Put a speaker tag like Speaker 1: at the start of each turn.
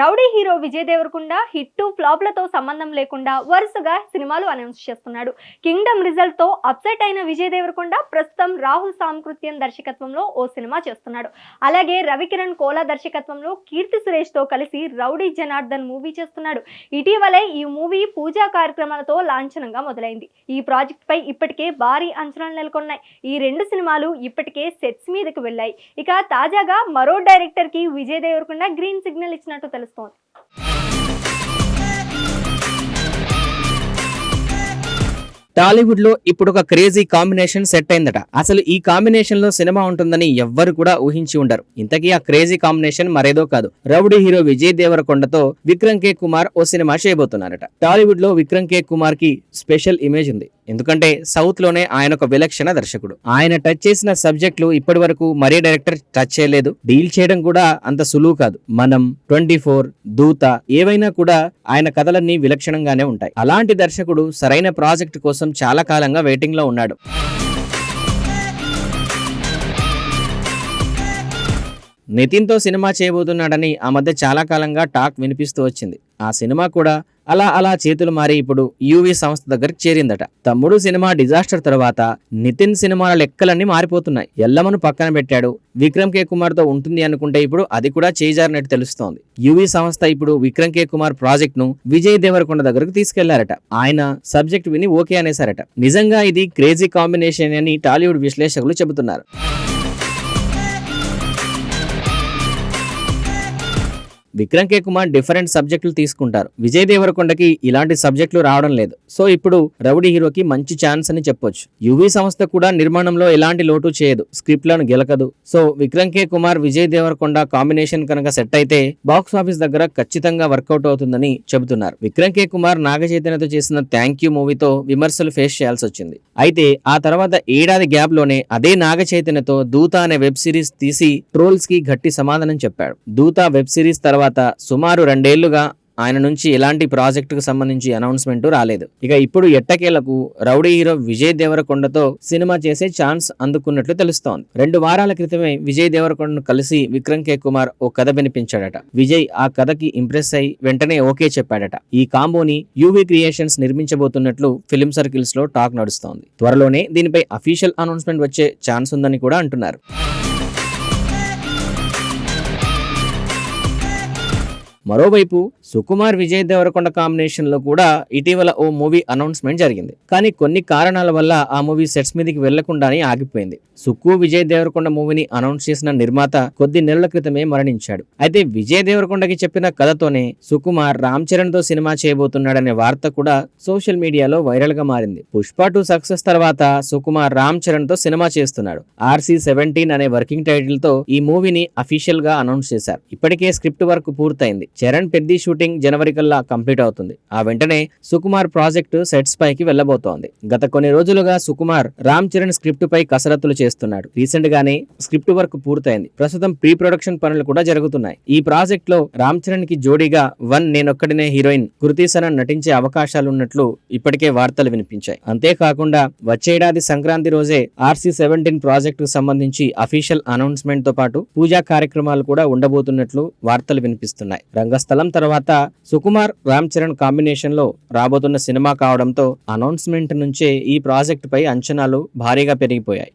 Speaker 1: Rowdy hero Vijay Devarakonda hit ఫ్లాప్లతో సంబంధం లేకుండా వరుసగా సినిమాలు అనౌన్స్ చేస్తున్నాడు. కింగ్డమ్ రిజల్ట్తో అప్సెట్ అయిన విజయ్ దేవరకొండ ప్రస్తుతం రాహుల్ సాంకృత్యం దర్శకత్వంలో ఓ సినిమా చేస్తున్నాడు. అలాగే రవికిరణ్ కోలా దర్శకత్వంలో కీర్తి సురేష్తో కలిసి రౌడీ జనార్దన్ మూవీ చేస్తున్నాడు. ఇటీవలే ఈ మూవీ పూజా కార్యక్రమాలతో లాంఛనంగా మొదలైంది. ఈ ప్రాజెక్ట్ పై ఇప్పటికే భారీ అంచనాలు నెలకొన్నాయి. ఈ రెండు సినిమాలు ఇప్పటికే సెట్స్ మీదకి వెళ్ళాయి. ఇక తాజాగా మరో డైరెక్టర్కి విజయ్ దేవరకొండ గ్రీన్ సిగ్నల్ ఇచ్చినట్టు తెలుస్తోంది
Speaker 2: టాలీవుడ్లో ఇప్పుడు ఒక క్రేజీ కాంబినేషన్ సెట్ అయిందట అసలు ఈ కాంబినేషన్లో సినిమా ఉంటుందని ఎవ్వరు కూడా ఊహించి ఉండరు. ఇంతకీ ఆ క్రేజీ కాంబినేషన్ మరేదో కాదు. రౌడీ హీరో విజయ్ దేవరకొండతో విక్రమ్ కే. కుమార్ ఓ సినిమా చేయబోతున్నారట. టాలీవుడ్లో విక్రమ్ కే. కుమార్కి స్పెషల్ ఇమేజ్ ఉంది. ఎందుకంటే సౌత్లోనే ఆయన ఒక విలక్షణ దర్శకుడు. ఆయన టచ్ చేసిన సబ్జెక్టులు ఇప్పటి వరకు మరే డైరెక్టర్ టచ్ చేయలేదు. డీల్ చేయడం కూడా అంత సులువు కాదు. మనం ట్వంటీ ఫోర్ దూత ఏవైనా కూడా ఆయన కథలన్నీ విలక్షణంగానే ఉంటాయి. అలాంటి దర్శకుడు సరైన ప్రాజెక్ట్ కోసం చాలా కాలంగా వెయిటింగ్లో ఉన్నాడు. నితిన్తో సినిమా చేయబోతున్నాడని ఆ మధ్య చాలా కాలంగా టాక్ వినిపిస్తూ వచ్చింది. ఆ సినిమా కూడా అలా అలా చేతులు మారి ఇప్పుడు యూవీ సంస్థ దగ్గరికి చేరిందట. తమ్ముడు సినిమా డిజాస్టర్ తర్వాత నితిన్ సినిమాల లెక్కలన్నీ మారిపోతున్నాయి. ఎల్లమను పక్కన పెట్టాడు. విక్రమ్ కే కుమార్తో ఉంటుంది అనుకుంటే ఇప్పుడు అది కూడా చేజారినట్టు తెలుస్తోంది. యూవీ సంస్థ ఇప్పుడు విక్రమ్ కే కుమార్ ప్రాజెక్ట్ను విజయ్ దేవరకొండ దగ్గరకు తీసుకెళ్ళారట. ఆయన సబ్జెక్ట్ విని ఓకే అనేసారట నిజంగా ఇది క్రేజీ కాంబినేషన్ అని టాలీవుడ్ విశ్లేషకులు చెబుతున్నారు. విక్రమ్ కే. కుమార్ డిఫరెంట్ సబ్జెక్టులు తీసుకుంటారు. విజయ్ దేవరకొండకి ఇలాంటి సబ్జెక్టులు రావడం లేదు. సో ఇప్పుడు రౌడీ హీరోకి మంచి ఛాన్స్ అని చెప్పొచ్చు. యువి సంస్థ కూడా నిర్మాణంలో ఎలాంటి లోటు చేయదు. స్క్రిప్ట్లను గెలకదు. So Vikram K. Kumar Vijay Devarakonda combination కనుక సెట్ అయితే బాక్స్ ఆఫీస్ దగ్గర ఖచ్చితంగా వర్కౌట్ అవుతుందని చెబుతున్నారు. విక్రమ్ కే. కుమార్ నాగ చైతన్యతో చేసిన థ్యాంక్ యూ మూవీతో విమర్శలు ఫేస్ చేయాల్సి వచ్చింది. అయితే ఆ తర్వాత ఏడాది గ్యాప్లోనే అదే నాగ చైతన్యతో దూత అనే వెబ్ సిరీస్ తీసి ట్రోల్స్కి గట్టి సమాధానం చెప్పాడు. దూత వెబ్ సిరీస్ తర్వాత సుమారు రెండేళ్ళుగా ఆయన నుంచి ఎలాంటి ప్రాజెక్టుకు సంబంధించి అనౌన్స్మెంట్ రాలేదు. ఇక ఇప్పుడు ఎట్టకేలకు రౌడీ హీరో విజయ్ దేవరకొండతో సినిమా చేసే ఛాన్స్ అందుకున్నట్లు తెలుస్తోంది. రెండు వారాల క్రితమే విజయ్ దేవరకొండను కలిసి విక్రమ్ కే. కుమార్ ఓ కథ వినిపించాడట. విజయ్ ఆ కథకి ఇంప్రెస్ అయి వెంటనే ఓకే చెప్పాడట. ఈ కాంబోని యూవీ క్రియేషన్స్ నిర్మించబోతున్నట్లు ఫిలిం సర్కిల్స్లో టాక్ నడుస్తోంది. త్వరలోనే దీనిపై అఫీషియల్ అనౌన్స్మెంట్ వచ్చే ఛాన్స్ ఉందని కూడా అంటున్నారు. మరోవైపు సుకుమార్ విజయ్ దేవరకొండ కాంబినేషన్లో కూడా ఇటీవల ఓ మూవీ అనౌన్స్మెంట్ జరిగింది. కానీ కొన్ని కారణాల వల్ల ఆ మూవీ సెట్స్ మీదకి వెళ్ళకుండానే ఆగిపోయింది. సుక్కు విజయ్ దేవరకొండ మూవీని అనౌన్స్ చేసిన నిర్మాత కొద్ది నెలల క్రితమే మరణించాడు. అయితే విజయ్ దేవరకొండకి చెప్పిన కథతోనే సుకుమార్ రామ్ చరణ్తో సినిమా చేయబోతున్నాడనే వార్త కూడా సోషల్ మీడియాలో వైరల్గా మారింది. పుష్ప టూ సక్సెస్ తర్వాత సుకుమార్ రామ్ చరణ్తో సినిమా చేస్తున్నాడు. ఆర్సీ సెవెంటీన్ అనే వర్కింగ్ టైటిల్తో ఈ మూవీని అఫీషియల్గా అనౌన్స్ చేశారు. ఇప్పటికే స్క్రిప్ట్ వర్క్ పూర్తయింది. చరణ్ పెద్ది షూటింగ్ జనవరి కల్లా కంప్లీట్ అవుతుంది. ఆ వెంటనే సుకుమార్ ప్రాజెక్టు సెట్స్ పైకి వెళ్ళబోతోంది గత కొన్ని రోజులుగా సుకుమార్ రామ్ చరణ్ స్క్రిప్ట్ పై కసరత్తులు చేస్తున్నాడు. రీసెంట్ గానే స్క్రిప్ట్ వర్క్ పూర్తయింది. ప్రస్తుతం ప్రీ ప్రొడక్షన్ పనులు కూడా జరుగుతున్నాయి. ఈ ప్రాజెక్ట్లో రామ్ చరణ్కి జోడీగా వన్ నేనొక్కడినే హీరోయిన్ కృతి సనన్ నటించే అవకాశాలున్నట్లు ఇప్పటికే వార్తలు వినిపించాయి. అంతేకాకుండా వచ్చేడాది సంక్రాంతి రోజే ఆర్సీ సెవెంటీన్ ప్రాజెక్టు సంబంధించి అఫీషియల్ అనౌన్స్మెంట్తో పాటు పూజా కార్యక్రమాలు కూడా ఉండబోతున్నట్లు వార్తలు వినిపిస్తున్నాయి. రంగస్థలం తర్వాత సుకుమార్ రామ్ చరణ్ కాంబినేషన్లో రాబోతున్న సినిమా కావడంతో అనౌన్స్మెంట్ నుంచే ఈ ప్రాజెక్టుపై అంచనాలు భారీగా పెరిగిపోయాయి.